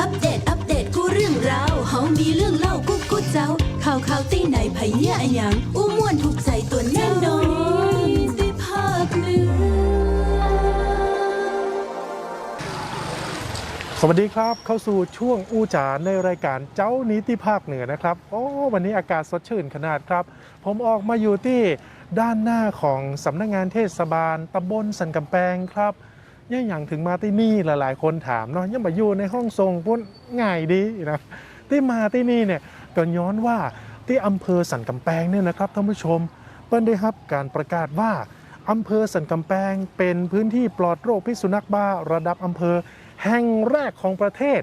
อัปเดต อัปเดต กูเรื่องราวเฮามีเรื่องเล่ากูกูเจ้า ข่าวข่าวตีไหนไผเนี่ยอะหยังอู้ม่วนถูกใจตัวแน่นอนได้ภาคเหนือ สวัสดีครับ เข้าสู่ช่วงอู้จาในรายการเจ้านิติภาคเหนือนะครับ โอ้วันนี้อากาศสดชื่นขนาดครับ ผมออกมาอยู่ที่ด้านหน้าของสำนักงานเทศบาลตำบลสันกำแพงครับ ย่งอย่างถึงมาที่นี่หลายๆ คนถามเนาะยังมาอยู่ในห้องทรงพุ่นง่ายดีนะที่มาที่นี่เนี่ยก็ย้อนว่าที่อำเภอสันกำแพงเนี่ยนะครับท่านผู้ชมเปิ้ลได้รับการประกาศว่าอำเภอสันกำแพงเป็นพื้นที่ปลอดโรคพิษสุนัขบ้าระดับอำเภอแห่งแรกของประเทศ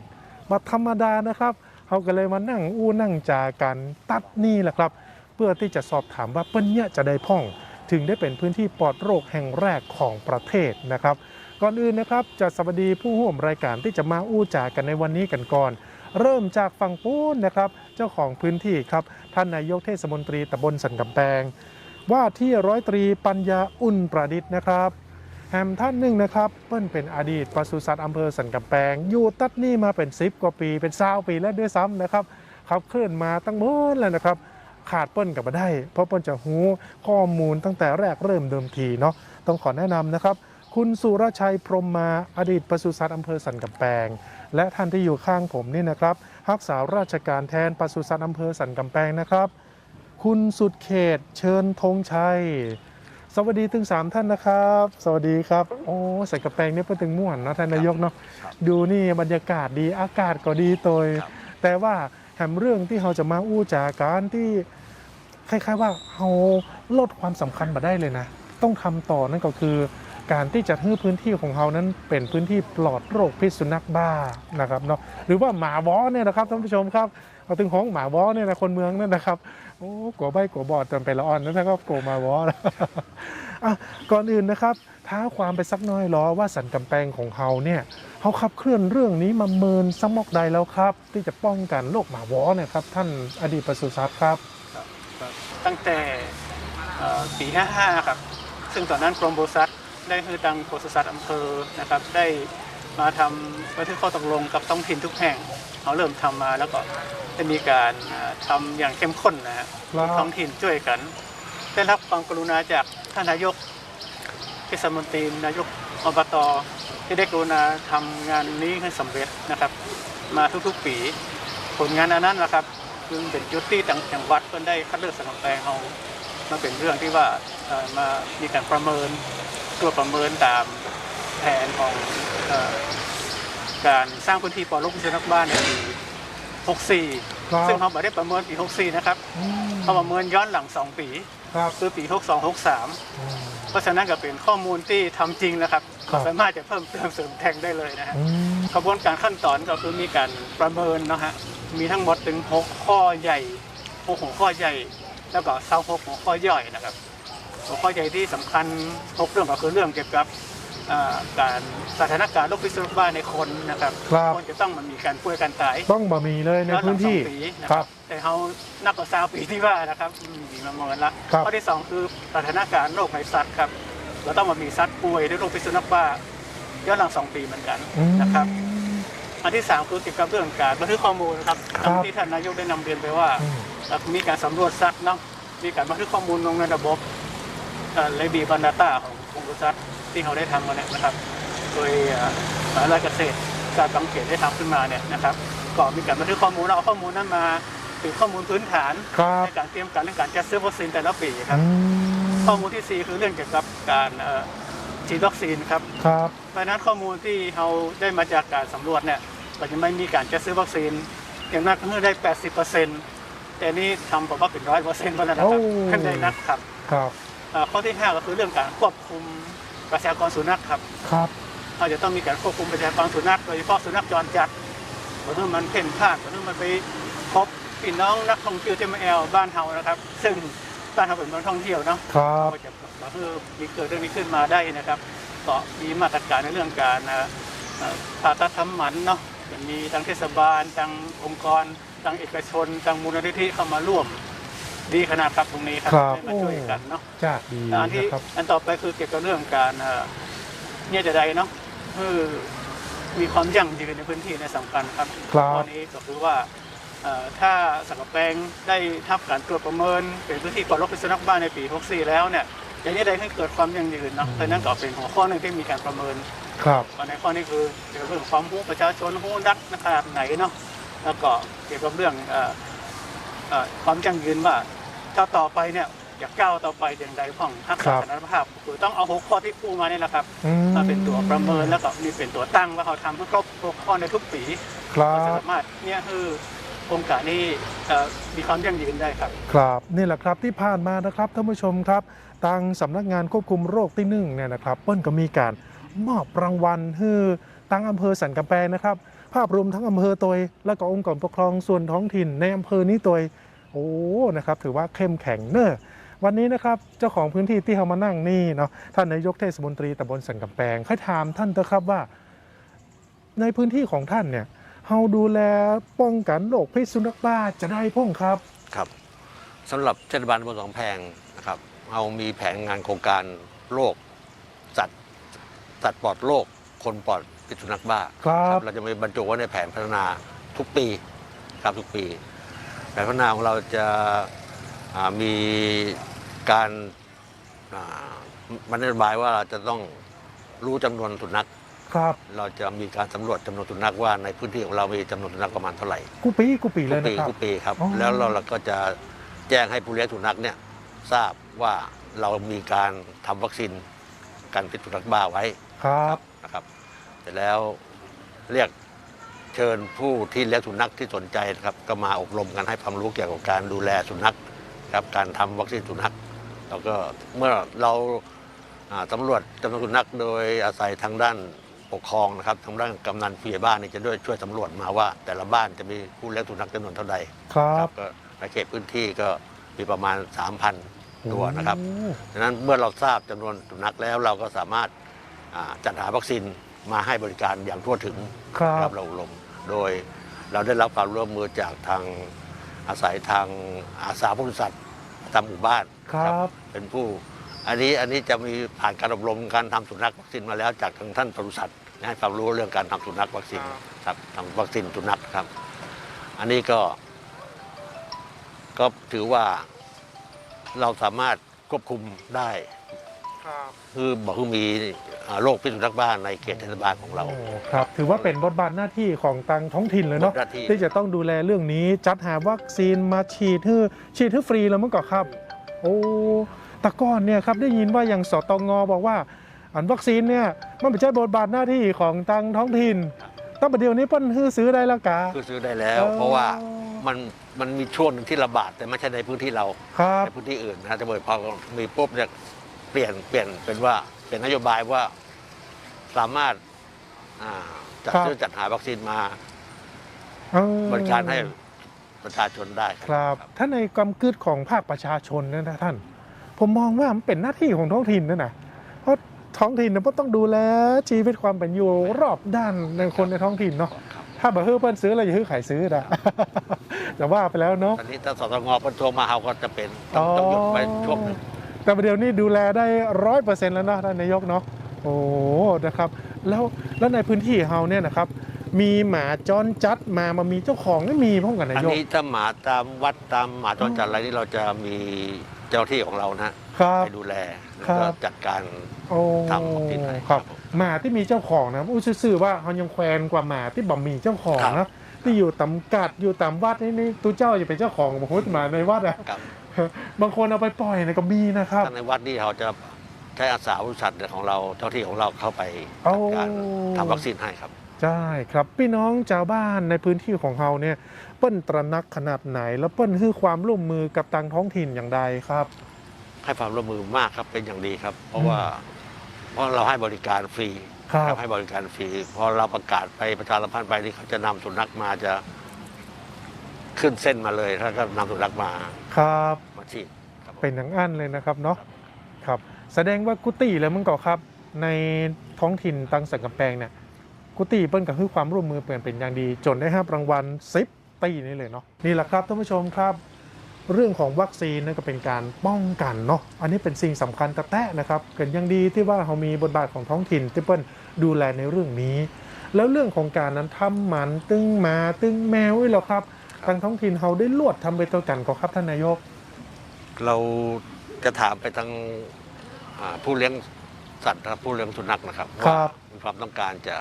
มาธรรมดานะครับเขาก็เลยมานั่งอู้นั่งจากันตัดนี่แหละครับ เพื่อที่จะสอบถามว่าเปิ้ลเนี่ยจะได้พ่อง ถึงได้เป็นพื้นที่ปลอดโรคแห่งแรกของประเทศนะครับ ก่อนอื่นนะครับจะสวัสดีผู้ร่วมรายการที่จะมาอู้จากันในวันนี้กันก่อน เริ่มจากฝั่งปูนนะครับ เจ้าของพื้นที่ครับ ท่านนายกเทศมนตรีตำบลสันกำแพงว่าที่ร้อยตรีปัญญาอุ่นประดิษฐ์นะครับแฮมท่านหนึ่งนะครับเปิ้ลเป็นอดีตปศุสัตว์อำเภอสันกำแพงอยู่ตัดนี่มาเป็น10กว่าปีเป็นซาวปีแล้วด้วยซ้ำนะครับขับเคลื่อนมาตั้งเมื่อแล้วนะครับ ขาดเปิ้ลกับมาได้ เพราะเปิ้ลจะหูข้อมูลตั้งแต่แรกเริ่มเดิมทีเนาะต้องขอแนะนำนะครับ คุณสุรชัยพรหมมาอดีตปศุสัตว์อำเภอสันกำแพงและท่านที่อยู่ข้างผมนี่นะครับรักษาราชการแทนปศุสัตว์อำเภอสันกำแพงนะครับ คุณสุดเขตเชิญธงชัย สวัสดีถึงสามท่านนะครับ สวัสดีครับโอ้ใส่กระแปงเนี่ยเพื่อถึงม่วนเนาะท่านนายกเนาะครับดูนี่บรรยากาศดีอากาศก็ดีโตยครับแต่ว่าแหมเรื่องที่เราจะมาอู้จาการที่คล้ายๆว่าเราลดความสำคัญมาได้เลยนะ ต้องทำต่อนั่นก็คือ การที่จะให้พื้นที่ของเรานั้นเป็นพื้นที่ปลอดโรคพิษสุนัขบ้านะครับเนาะหรือว่าหมาวอเนี่ยนะครับท่านผู้ชมครับเอาถึงของหมาวอเนี่ยนะคนเมืองนั่นนะครับโอ้กัวใบกัวบอดจนไปละอ่อนนั่นนะครับโกมาวอแล้วอะก่อนอื่นนะครับท้าความไปสักน้อยล้อว่าสันกำแพงของเขาเนี่ยเขาขับเคลื่อนเรื่องนี้มาเมินสมอกใดแล้วครับ ที่จะป้องกันโรคหมาวอเนี่ยครับท่านอดีตปศุสัตว์ครับ ตั้งแต่เอ่อปี55ครับซึ่งตอนนั้นกรมปศุสัตว์ ได้คือทางปศุสัตว์อำเภอนะครับได้มาทำบันทึกข้อตกลงกับท้องถิ่นทุกแห่งเขาเริ่มทำมาแล้วก็ได้มีการเอ่อทำอย่างเข้มข้นนะฮะครับท้องถิ่นช่วยกันได้รับความกรุณาจากท่านนายกเทศมนตรีนายกอบตที่ได้กรุณาทำงานนี้ให้สำเร็จนะครับ มาทุกๆปี ผลงานอันนั้นแหละครับคือเป็นยุทธที่ต่างจังหวัดเพิ่นได้คัดเลือกสนามแปลงเอามาเป็นเรื่องที่ว่าเอ่อมามีการประเมิน ตัวประเมินตามแผนของเอ่อการสร้างพื้นที่ปลอดโรคพิษสุนัขบ้านในปี64ครับซึ่งเขาไม่ได้ประเมินปี 64 นะครับอืมเขาประเมินย้อนหลัง 2 ปีครับคือปี 62 63อืมเพราะฉะนั้นก็เป็นข้อมูลที่ทำจริงนะครับครับสามารถจะเพิ่มเติมเสริมแต่งได้เลยนะฮะอืมกระบวนการขั้นตอนก็คือมีการประเมินนะฮะมีทั้งหมดถึง 6 ข้อใหญ่6หัวข้อใหญ่ แล้วก็เศร้า6หัวข้อย่อยนะครับ หัวข้อใหญ่ที่สำคัญ6เรื่องก็คือเรื่องเกี่ยวกับอ่าการสถานการณ์โรคพิษสุนัขบ้าในคนนะครับครับคนจะต้องมันมีการป่วยการตาย ต้องบะมีเลยในพื้นที่ย้อหลังสองปีนะคครัรับบแต่เขานับกว่าสาวปีที่ว่านะครับอืมมีมาเมินละครับข้อที่สองคือสถานการณ์โรคในสัตว์ครับเราต้องมามีสัตว์ป่วยด้วยโรคพิษสุนัขบ้าย้อนหลังสองปีเหมือนกันอืมนะครับ อันที่สามคือเกี่ยวกับเรื่องการบันทึกข้อมูลนะครับครับตามที่ท่านนายกได้นำเรียนไปว่าอืมเอ่อมีการสำรวจสัตว์เนาะมีการบันทึกข้อมูลลงในระบบ เลบีบันดาต้าของกรมปศุสัตว์ที่เขาได้ทำมาเนี่ยนะครับ โดยเอ่อสารเกษตรการบังเขตได้ทำขึ้นมาเนี่ยนะครับก็มีการบันทึกข้อมูลแล้วเอาข้อมูลนั้นมาเป็นข้อมูลพื้นฐานครับในการเตรียมการเรื่องการจัดซื้อวัคซีนแต่ละปีครับอืมข้อมูลที่สี่คือเรื่องเกี่ยวกับการเอ่อฉีดวัคซีนครับครับเพราะฉะนั้นข้อมูลที่เราได้มาจากการสำรวจเนี่ยก็จะไม่มีการจัดซื้อวัคซีนอย่างนั้นก็คือได้ 80%แต่นี่ทำบอกว่าเป็นร้อยเปอร์เซ็นต์เพราะนั้นนะครับโอ้ขึ้นได้นักครับครับเอ่อ ข้อที่ 5 ก็คือเรื่องการควบคุมประชากรสุนัขครับครับเราจะต้องมีการควบคุมประชากรสุนัขโดยเฉพาะสุนัขจรจัดเพราะถ้ามันเพ่นพลาดเพราะถ้ามันไปพบพี่น้องนักท่องเที่ยวที่มาแอลบ้านเฮานะครับ ซึ่งบ้านเฮาเป็นเมืองท่องเที่ยวเนาะครับก็จะก็คือมีเกิดเรื่องนี้ขึ้นมาได้นะครับก็มีมาตรการในเรื่องการเอ่อเอ่อผ่าตัดทำหมันเนาะจะมีทางเทศบาลทางองค์กรทางเอกชนทางมูลนิธิเข้ามาร่วม ดีขนาดครับตรงนี้ครับครับได้มาช่วยกันเนาะจากดีอันที่นะครับ อันต่อไปคือเกี่ยวกับเรื่องการเอ่อเนี่ยจะใดเนาะคือมีความยั่งยืนในพื้นที่ในสำคัญครับครับข้อนี้ก็คือว่าเอ่อถ้าสังกะแปงได้ทับการตรวจประเมิน เป็นพื้นที่ปลอดโรคพิษสุนัขบ้าในปี 64 แล้วเนี่ยอย่างนี้ได้ให้เกิดความยั่งยืนเนาะเพราะฉะนั้นก็เป็นหัวข้อหนึ่งที่มีการประเมิน ครับในข้อนี้คือเกี่ยวกับเรื่องความรู้ประชาชนรู้นักขนาดไหนเนาะแล้วก็เกี่ยวกับเรื่องเอ่อเอ่อความยั่งยืนว่า ถ้าต่อไปเนี่ยอยากก้าวต่อไปอย่างไรของทักษะสาธารณภาพคือต้องเอาหัวข้อที่พูดมานี่แหละครับอืมมาเป็นตัวประเมินแล้วก็นี่เป็นตัวตั้งว่าเขาทำให้ครบหัวข้อในทุกปีครัก็บสามารถเนี่ยคือโครงการนี้เอ่อมีความยั่งยืนได้ครับ ครับนี่แหละครับที่ผ่านมานะครับท่านผู้ชมครับทางสำนักงานควบคุมโรคที่หนึ่งเนี่ยนะครับเปิ้ลก็มีการมอบรางวัลให้ตั้งอำเภอสันกำแพงนะครับ ภาพรวมทั้งอำเภอตัวเองและก็องค์กรปกครองส่วนท้องถิ่นในอำเภอนี้ตัวเอง โอ้นะครับถือว่าเข้มแข็งเนอะวันนี้นะครับเจ้าของพื้นที่ที่เขามานั่งนี่เนาะท่านนายกเทศมนตรีตำบลสันกำแพงค่อยถามท่านเถอะครับว่า ในพื้นที่ของท่านเนี่ยเฮาดูแลป้องกันโรคพิษสุนัขบ้าจะได้พ้องครับครับสำหรับเทศบาลตำบลสองแพงนะครับเรามีแผนงานโครงการโรคสัตว์สัตว์ปลอดโรคคนปลอดพิษสุนัขบ้าครับเราจะมีบรรจุไว้ในแผนพัฒนาทุกปีครับทุกปี แผนพัฒนาของเราจะอ่ามีการอ่ามันนโยบายว่าเราจะต้องรู้จำนวนสุนัขครับ เราจะมีการสำรวจจำนวนสุนัขว่าในพื้นที่ของเรามีจำนวนสุนัขประมาณเท่าไหร่กูปีกูปีเลทุยกนะปีครับทุกปีครับอ๋อแล้วเราเราก็จะแจ้งให้ผู้เลี้ยงสุนัขเนี่ยทราบว่าเรามีการทำวัคซีนกันพิษสุนัขบ้าไว้ครับนะครับเสร็จแล้วเรียก เชิญผู้ที่เลี้ยงสุนัขที่สนใจนะครับ ก็มาอบรมกันให้ความรู้เกี่ยวกับการดูแลสุนัขครับการทำวัคซีนสุนัขแล้วก็เมื่อเราอ่าสำรวจจำนวนสุนัขโดยอาศัยทางด้านปกครองนะครับทางด้านกำนันผู้ใหญ่บ้านนี่จะด้วยช่วยสำรวจมาว่า แต่ละบ้านจะมีผู้เลี้ยงสุนัขจำนวนเท่าใดครับก็ในเขตพื้นที่ก็มีประมาณ 3,000 ตัวนะครับโอ้ดังนั้นเมื่อเราทราบจำนวนสุนัขแล้วเราก็สามารถอ่าจัดหาวัคซีนมาให้บริการอย่างทั่วถึงครับเราอบรม โดยเราได้รับความร่วมมือจากทางอาศัยทางอาสาผู้สัตว์ตามหมู่บ้านครับ เป็นผู้ อันนี้อันนี้จะมีผ่านการอบรมการทำสุนัขวัคซีนมาแล้วจากทางท่านปศุสัตว์ให้ความรู้เรื่องการทำสุนัขวัคซีนครับทำวัคซีนสุนัขครับ อันนี้ก็ ก็ถือว่าเราสามารถควบคุมได้ ครับคือบอกว่ามีอ่าโรคพิษสุนัขบ้าในเขตเทศบาลของเราโอ้ครับ ถือว่าเป็นบทบาทหน้าที่ของตังท้องถิ่นเลยเนาะบทหน้าที่ ที่จะต้องดูแลเรื่องนี้จัดหาวัคซีนมาฉีดให้ฉีดให้ฟรีแล้วมั้งก่อนครับ โอ้แตะก้อนเนี่ยครับได้ยินว่าอย่างสตงบอกว่า อันวัคซีนเนี่ยมันเป็นเจ้าบทบาทหน้าที่ของตังท้องถิ่นตั้งแต่เดี๋ยวนี้เปิ้นฮื้อซื้อได้แล้วกา คือซื้อได้แล้วเพราะว่ามันมันมีช่วงหนึ่งที่ระบาดแต่ไม่ใช่ในพื้นที่เราครับ ในพื้นที่อื่นนะแต่พอมีปุ๊บเนี่ย เปลี่ยนเปลี่ยนเป็นว่าเป็นนโยบายว่าสามารถอ่าจัดครับ ซื้อจัดหาวัคซีนมาเออบริการให้ประชาชนได้ครับ ถ้าในกำกึดของภาคประชาชนเนยนะท่าน ผมมองว่ามันเป็นหน้าที่ของท้องถิ่นนั่นนะเพราะท้องถิ่นเนี่ยต้องดูแลชีวิตความเป็นอยู่รอบด้านในคนในท้องถิ่นเนาะครับถ้าแบบเฮ้ยเปิ้ลซื้ออะไรอย่าเฮ้ยขายซื้อนะ แต่ว่าไปแล้วเนาะ ตอนนี้ถ้าสตงเป็นตัวมาเราก็จะเป็นต้องต้องหยุดไปช่วงหนึ่ง แต่ประเดี๋ยวนี้ดูแลได้ร้อยเปอร์เซ็นต์แล้วเนาะท่านนายกเนาะโอ้นะครับ แล้วแล้วในพื้นที่เฮาเนี่ยนะครับ มีหมาจรจัดมามามีเจ้าของไม่มีพ้องกันนาอันยกนี้ถ้าหมาตามวัดตามหมาจรจัดอะไรนี่เราจะมีเจ้าที่ของเรานะครับไปดูแลแล้วครัก็บจัดการโอ้ทำของที่ไหนครับครับผมหมาที่มีเจ้าของนะอู้ซื่อๆว่าเขายังแควนกว่าหมาที่บ่มีเจ้าของครันะบที่อยู่ตำกัดอยู่ตามวัดนี่นี่ตัวเจ้าอย่าเป็นเจ้าของบางคนหมาในวัดอะครั บบางคนเอาไปปล่อยในก็มีนะครับถ้าในวัดนี่เราจะใช้อาสาบริษัทของเราเจ้าที่ของเราเข้าไปโอ้จัดการทำวัคซีนให้ครับใช่ครับพี่น้องชาวบ้านในพื้นที่ของเราเนี่ยเปิ้นตระหนักขนาดไหน แล้วเปิ้นให้ความร่วมมือกับทางท้องถิ่นอย่างใดครับ ให้ความร่วมมือมากครับเป็นอย่างดีครับ เพราะว่าเพราะเราให้บริการฟรีครับให้บริการฟรีพอเราประกาศไปประชาสัมพันธ์ไปนี่เขาจะนำสุนัขมาจะ ขึ้นเส้นมาเลยแล้วก็นำสุนัขมาครับ มาฉีดครับเป็นอย่างอันเลยนะครับเนาะครับ แสดงว่ากุฏิแล้วมึงก่อครับ ในท้องถิ่นตังสังกำแพงเนี่ยกุฏิเปิ้นก็คือความร่วมมือเปลี่ยนเป็นอย่างดี จนได้รับรางวัลซิปตีนี่เลยเนาะนี่แหละครับท่านผู้ชมครับ เรื่องของวัคซีนนั่นก็เป็นการป้องกันเนาะอันนี้เป็นสิ่งสำคัญแต่แตะนะครับเกิดยังดีที่ว่าเขามีบทบาทของท้องถิ่นที่เปิ้ลดูแลในเรื่องนี้ แล้วเรื่องของการนั้นทำหมันตึงหมาตึงแมวนี่เหรอครับ ทางท้องถิ่นเขาได้ลวดทำไปตัวกันก็ครับท่านนายก เราจะถามไปทางอ่าผู้เลี้ยงสัตว์นะครับผู้เลี้ยงสุนัขนะครับครัว่าบมีความต้องการจะ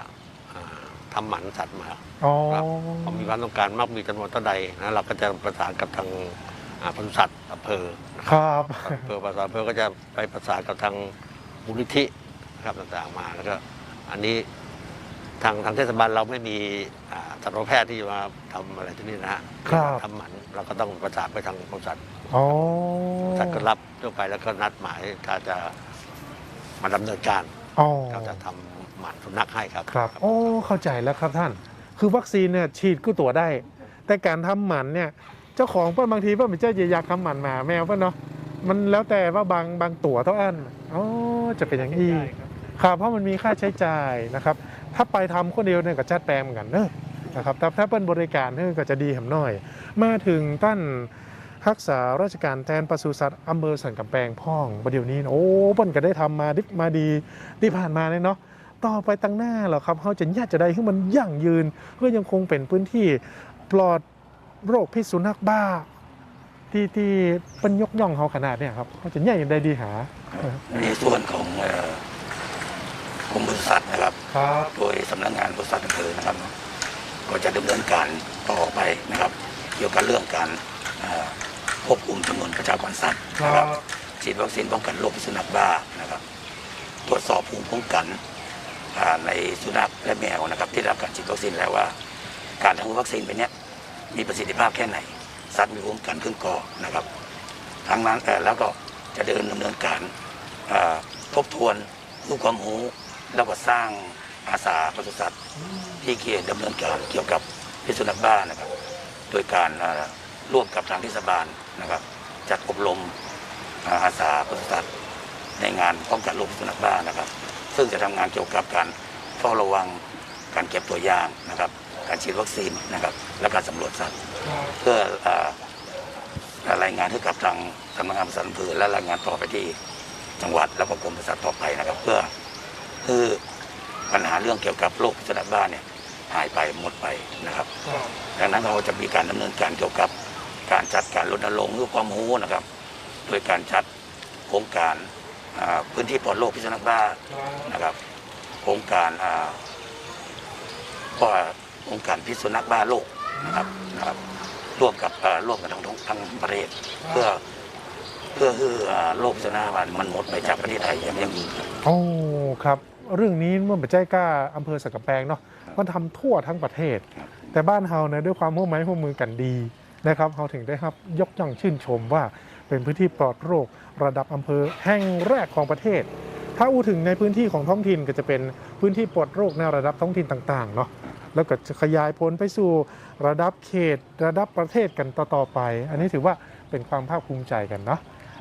อ่าทำหมันสัตว์มาอ๋อครับพอมีความต้องการมากมีจำนวนเท่าใดนะเราก็จะประสานกับทางอ่าปศุสัตว์อำเภอนะคครับรับอำเภอประสานอำเภอก็จะไปประสานกับทางมูลนิธินะครับต่างๆมาแล้วก็อันนี้ ทางทางเทศบาลเราไม่มีอ่าสัตวแพทย์ที่จะมาทำอะไรที่นี่นะฮะครับ ทำหมันเราก็ต้องประสานไปทางบริษัทอ๋อท่านก็รับทั่วไปแล้วก็นัดหมายถ้าจะมาดำเนินการอ๋อก็จะทำหมันสุนัขให้ครับครับโอ้เข้าใจแล้วครับท่าน คือวัคซีนเนี่ยฉีดกู้ตัวได้ แต่การทำหมันเนี่ยเจ้าของเพิ่นบางทีเพิ่นเป็นเจ้าอยากทำหมันหมาแมวเพิ่นเนาะมันแล้วแต่ว่าบางบางตัวเท่าอันอ๋อจะเป็นอย่างนี้ครับ เพราะมันมีค่าใช้จ่ายนะครับ ถ้าไปทำคนเดียวเนี่ยก็จัดแปลงเหมือนกันเนอะนะครับแต่ถ้าเป็นบริการเนี่ยก็จะดีหำหน่อย มาถึงท่านรักษาราชการแทนปศุสัตว์อำเภอสันกำแพงพ่องประเดี๋ยวนี้นะโอ้เปิ้นก็ได้ทำมาดิบมาดีที่ผ่านมาเลยเนาะต่อไปตั้งหน้าเหรอครับเขาจะยากจะได้ให้มันยั่งยืน เพื่อยังคงเป็นพื้นที่ปลอดโรคพิษสุนัขบ้า ที่ที่เป็นยกย่องเขาขนาดเนี่ยครับเขาจะย่างได้ดีหา ในส่วนของ โดยสำนักงานบริษัทอำเภอนะครับ ก็จะดำเนินการต่อไปนะครับ เกี่ยวกับเรื่องการเอ่อควบคุมจำนวนประชากรสัตว์นะครับฉีดวัคซีนป้องกันโรคพิษสุนัขบ้านะครับ ตรวจสอบภูมิคุ้มกันอ่าในสุนัขและแมวนะครับ ที่ได้รับการฉีดวัคซีนแล้วว่า การทำวัคซีนไปเนี้ยมีประสิทธิภาพแค่ไหน สัตว์มีภูมิคุ้มกันขึ้นก่อนะครับทั้งนั้นเอ่อแล้วก็จะเดินดำเนินการเอ่อทบทวนรูปความรู้แล้วก็สร้าง อาสาปศุสัตว์ที่เกี่ยวดำเนินการเกี่ยวกับพิษสุนัขบ้านะครับ โดยการร่วมกับทางเทศบาลนะครับ จัดอบรมอ่าอาสาปศุสัตว์ในงานป้องกันโรคพิษสุนัขบ้านะครับ ซึ่งจะทำงานเกี่ยวกับการเฝ้าระวังการเก็บตัวอย่างนะครับ การฉีดวัคซีนนะครับ และการสำรวจสัตว์ เพื่อรายงานให้กับทางสำนักงานปศุสัตว์อำเภอและรายงานต่อไปที่จังหวัดแล้วก็กรมปศุสัตว์ต่อไปนะครับ เพื่อคือ ปัญหาเรื่องเกี่ยวกับโรคพิษสุนัขบ้าเนี่ยหายไปหมดไปนะครับ ดังนั้นเราจะมีการดำเนินการเกี่ยวกับการจัดการรณรงค์เรื่องความรู้นะครับ โดยการจัดโครงการอ่าพื้นที่ปลอดโรคพิษสุนัขบ้านะครับ โครงการอ่าก็โครงการพิษสุนัขบ้าโลกนะครับนะครับ ร่วมกับเอ่อร่วมกันทั้งทั้งทั้งประเทศเพื่อเพื่อให้เอ่อโรคพิษสุนัขบ้ามันหมดไปจากประเทศไทยอย่างยั่งยืนครับโอ้ครับ เรื่องนี้เมื่อปัจจัยกล้าอำเภอสักกำแพงเนาะมันทำทั่วทั้งประเทศครับแต่บ้านเฮาเนี่ยด้วยความร่วมไม้ร่วมมือกันดีนะครับเฮาถึงได้ครับยกย่องชื่นชมว่าเป็นพื้นที่ปลอดโรคระดับอำเภอแห่งแรกของประเทศ ถ้าอู้ถึงในพื้นที่ของท้องถิ่นก็จะเป็นพื้นที่ปลอดโรคในระดับท้องถิ่นต่างๆเนาะแล้วก็จะขยายผลไปสู่ระดับเขต ระดับประเทศกันต่อๆไป อันนี้ถือว่าเป็นความภาคภูมิใจกันเนาะ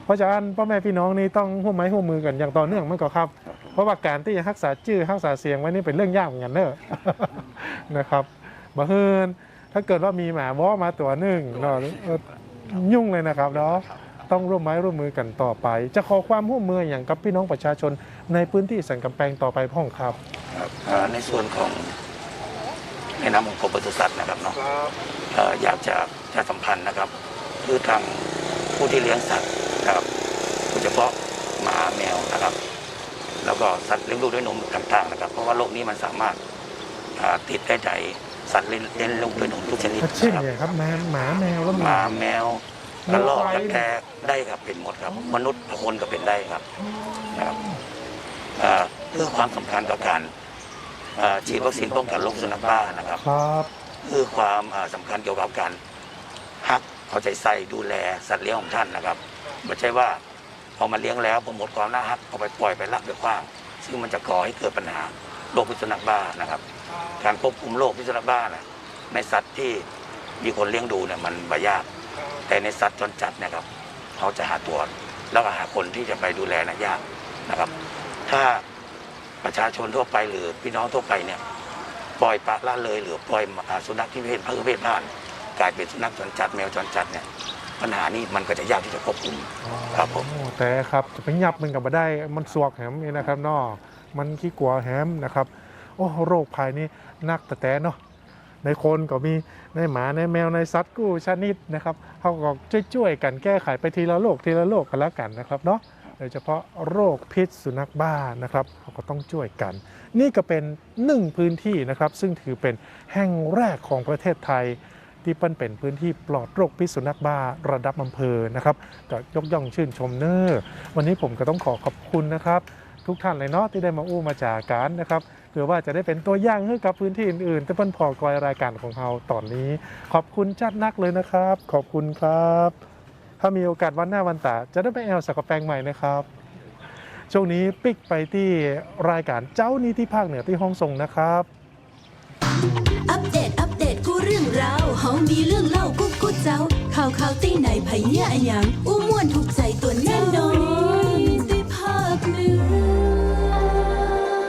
เพราะฉะนั้นพ่อแม่พี่น้องนี่ต้องร่วมไม้ร่วมมือกันอย่างต่อเนื่องมันก็ครับ เพราะว่าการที่จะรักษาชื่อรักษาเสียงไว้นี่เป็นเรื่องยากเหมือนกันเนอะนะครับบังเอิญถ้าเกิดว่ามีหมาว้อมาตัวหนึ่งเนาะเอ่อยุ่งเลยนะครับเนาะต้องร่วมไม้ร่วมมือกันต่อไป จะขอความร่วมมืออย่างกับพี่น้องประชาชนในพื้นที่สันกำแพงต่อไปพ่องครับครับอ่าในส่วนของในนามของกรมปศุสัตว์นะครับเนาะเอ่ออยากจะจะสัมพันธ์นะครับ คือทางผู้ที่เลี้ยงสัตว์ นะครับโดยเฉพาะหมาแมวนะครับ แล้วก็สัตว์เลี้ยงลูกด้วยนมต่างๆนะครับ เพราะว่าโรคนี้มันสามารถอ่าติดได้ในสัตว์เลี้ยงเลี้ยงลูกด้วยนมทุกชนิดเช่นนะครับอย่างครับแมวหมาแมวแล้วหหมามาแมวกระรอกกระแตได้ครับเป็นหมดครับ มนุษย์คนก็เป็นได้ครับนะครับเอ่อเพื่อความสำคัญต่อการเอ่อฉีดวัคซีนป้องกันโรคสุนัขบ้านะครับครับคือความเอ่อสำคัญเกี่ยวกับการฮักเอาใจใส่ดูแลสัตว์เลี้ยงของท่านนะครับ ไม่ใช่ว่าพอมาเลี้ยงแล้วพอหมดความน่าฮักเอาไปปล่อยไปลักไปขว้าง ซึ่งมันจะก่อให้เกิดปัญหาโรคพิษสุนัขบ้านะครับ การควบคุมโรคพิษสุนัขบ้านะในสัตว์ที่มีคนเลี้ยงดูเนี่ยมันไม่ยากแต่ในสัตว์จรจัดเนะครับเขาจะหาตัวแล้วก็หาคนที่จะไปดูแลนะยากนะครับ ถ้าประชาชนทั่วไปหรือพี่น้องทั่วไปเนี่ยปล่อยปละละเลยหรือปล่อยอ่าสุนัขที่เพศพันธุ์เพศบ้าน กลายเป็นสุนัขจรจัดแมวจรจัดเนี่ย ปัญหานี้มันก็จะยากที่จะควบคุมครับผมโอ้แต่ครับจะไปยับมันกับมาได้มันสวกแหมนี่นะครับเนอมันขี้กลัวแหมนะครับโอ้โรคภัยนี่นักแต่แต่เนาะในคนก็มีในหมาในแมวในสัตว์กู้ชนิดนะครับเขาก็ช่วยๆกันแก้ไขไปทีละโรคทีละโรคกันแล้วกันนะครับเนาะโดยเฉพาะโรคพิษสุนัขบ้านะครับเขาก็ต้องช่วยกัน นี่ก็เป็นหนึ่งพื้นที่นะครับ ซึ่งถือเป็นแห่งแรกของประเทศไทย ที่เปิ้นเป็นพื้นที่ปลอดโรคพิษสุนัขบ้าระดับอำเภอนะครับก็ยกย่องชื่นชมเนอร์วันนี้ผมก็ต้องขอขอบคุณนะครับ ทุกท่านเลยเนาะที่ได้มาอู้มาจากกันนะครับเพื่อว่าจะได้เป็นตัวอย่างให้กับพื้นที่อื่นๆที่เปิ้นพอกอยรายการของเราตอนนี้ ขอบคุณจัดนักเลยนะครับ ขอบคุณครับ ถ้ามีโอกาสวันหน้าวันตาจะได้ไปแอลสักกะแปลงใหม่นะครับช่วงนี้ปิกไปที่รายการเจ้านี้ที่ภาคเหนือที่ห้องส่งนะครับ เฮามีเรื่องเล่ากุ๊กกุ๊กเจ้าข่าวข่าวตีไหนไผเนี่ยอะหยังอู้ม่วนถูกใจตัวแน่นอน